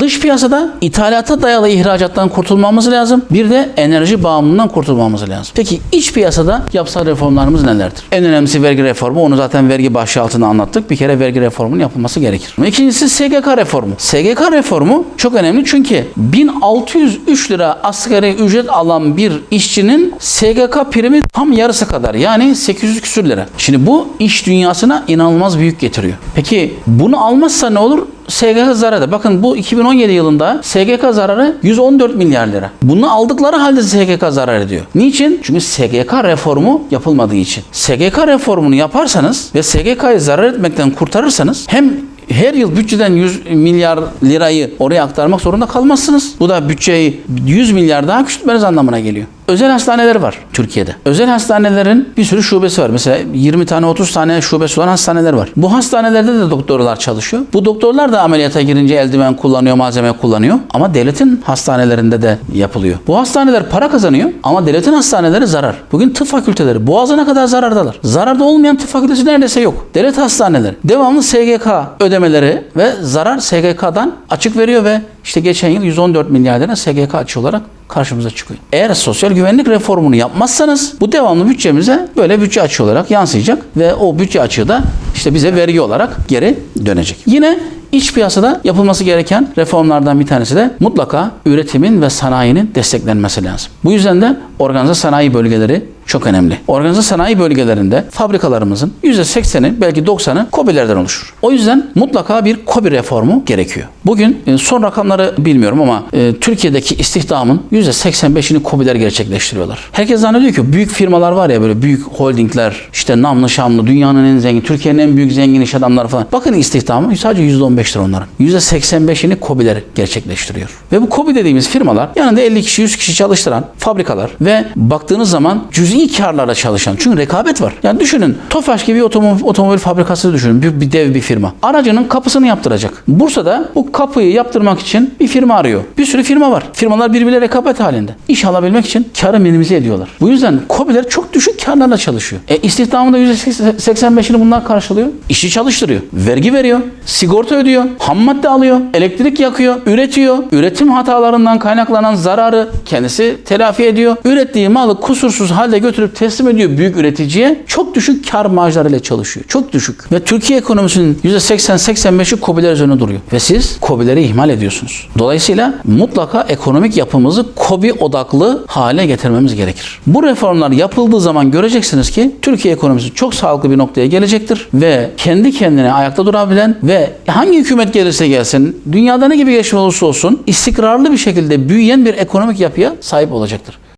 Dış piyasada ithalata dayalı ihracattan kurtulmamız lazım. Bir de enerji bağımlılığından kurtulmamız lazım. Peki iç piyasada yapısal reformlarımız nelerdir? En önemlisi vergi reformu. Onu zaten vergi başlığı altında anlattık. Bir kere vergi reformunun yapılması gerekir. İkincisi SGK reformu. SGK reformu çok önemli çünkü 1603 lira asgari ücret alan bir işçinin SGK primi tam yarısı kadar. Yani 800 küsür lira. Şimdi bu iş dünyasına inanılmaz büyük getiriyor. Peki bunu almazsa ne olur? SGK zararı. Bakın bu 2017 yılında SGK zararı 114 milyar lira. Bunu aldıkları halde SGK zarar ediyor. Niçin? Çünkü SGK reformu yapılmadığı için. SGK reformunu yaparsanız ve SGK'yı zarar etmekten kurtarırsanız hem her yıl bütçeden 100 milyar lirayı oraya aktarmak zorunda kalmazsınız. Bu da bütçeyi 100 milyar daha küçültmeniz anlamına geliyor. Özel hastaneler var Türkiye'de. Özel hastanelerin bir sürü şubesi var. Mesela 20 tane 30 tane şubesi olan hastaneler var. Bu hastanelerde de doktorlar çalışıyor. Bu doktorlar da ameliyata girince eldiven kullanıyor, malzeme kullanıyor. Ama devletin hastanelerinde de yapılıyor. Bu hastaneler para kazanıyor ama devletin hastaneleri zarar. Bugün tıp fakülteleri boğazına kadar zarardalar. Zararda olmayan tıp fakültesi neredeyse yok. Devlet hastaneleri devamlı SGK ödemeleri ve zarar SGK'dan açık veriyor ve işte geçen yıl 114 milyar lira SGK açığı olarak karşımıza çıkıyor. Eğer sosyal güvenlik reformunu yapmazsanız bu devamlı bütçemize böyle bütçe açığı olarak yansıyacak ve o bütçe açığı da işte bize vergi olarak geri dönecek. Yine iç piyasada yapılması gereken reformlardan bir tanesi de mutlaka üretimin ve sanayinin desteklenmesi lazım. Bu yüzden de organize sanayi bölgeleri çok önemli. Organize sanayi bölgelerinde fabrikalarımızın %80'i belki 90'ı KOBİ'lerden oluşur. O yüzden mutlaka bir KOBİ reformu gerekiyor. Bugün e, son rakamları bilmiyorum ama e, Türkiye'deki istihdamın %85'ini KOBİ'ler gerçekleştiriyorlar. Herkes zannediyor ki büyük firmalar var ya böyle büyük holdingler işte namlı şamlı dünyanın en zengin Türkiye'nin en büyük zengin iş adamları falan. Bakın istihdamı sadece %15'tir onların. %85'ini KOBİ'ler gerçekleştiriyor. Ve bu KOBİ dediğimiz firmalar yanında 50 kişi 100 kişi çalıştıran fabrikalar ve baktığınız zaman cüz'i karlarla çalışan. Çünkü rekabet var. Yani düşünün Tofaş gibi otomobil, otomobil fabrikası düşünün. Bir, bir dev bir firma. Aracının kapısını yaptıracak. Bursa'da bu kapıyı yaptırmak için bir firma arıyor. Bir sürü firma var. Firmalar birbirleriyle rekabet halinde. İş alabilmek için karı minimize ediyorlar. Bu yüzden KOBİ'ler çok düşük karlarla çalışıyor. E istihdamın da %85'ini bunlar karşılıyor. İşi çalıştırıyor. Vergi veriyor. Sigorta ödüyor. Ham madde alıyor. Elektrik yakıyor. Üretiyor. Üretim hatalarından kaynaklanan zararı kendisi telafi ediyor. Ürettiği malı kusursuz halde götürüp teslim ediyor büyük üreticiye. Çok düşük kar marjlarıyla çalışıyor. Çok düşük. Ve Türkiye ekonomisinin %80-85'i KOBİ'ler üzerine duruyor. Ve siz KOBİ'leri ihmal ediyorsunuz. Dolayısıyla mutlaka ekonomik yapımızı KOBİ odaklı hale getirmemiz gerekir. Bu reformlar yapıldığı zaman göreceksiniz ki Türkiye ekonomisi çok sağlıklı bir noktaya gelecektir ve kendi kendine ayakta durabilen ve hangi hükümet gelirse gelsin, dünyada ne gibi gelişme olursa olsun istikrarlı bir şekilde büyüyen bir ekonomik yapıya sahip olacaktır.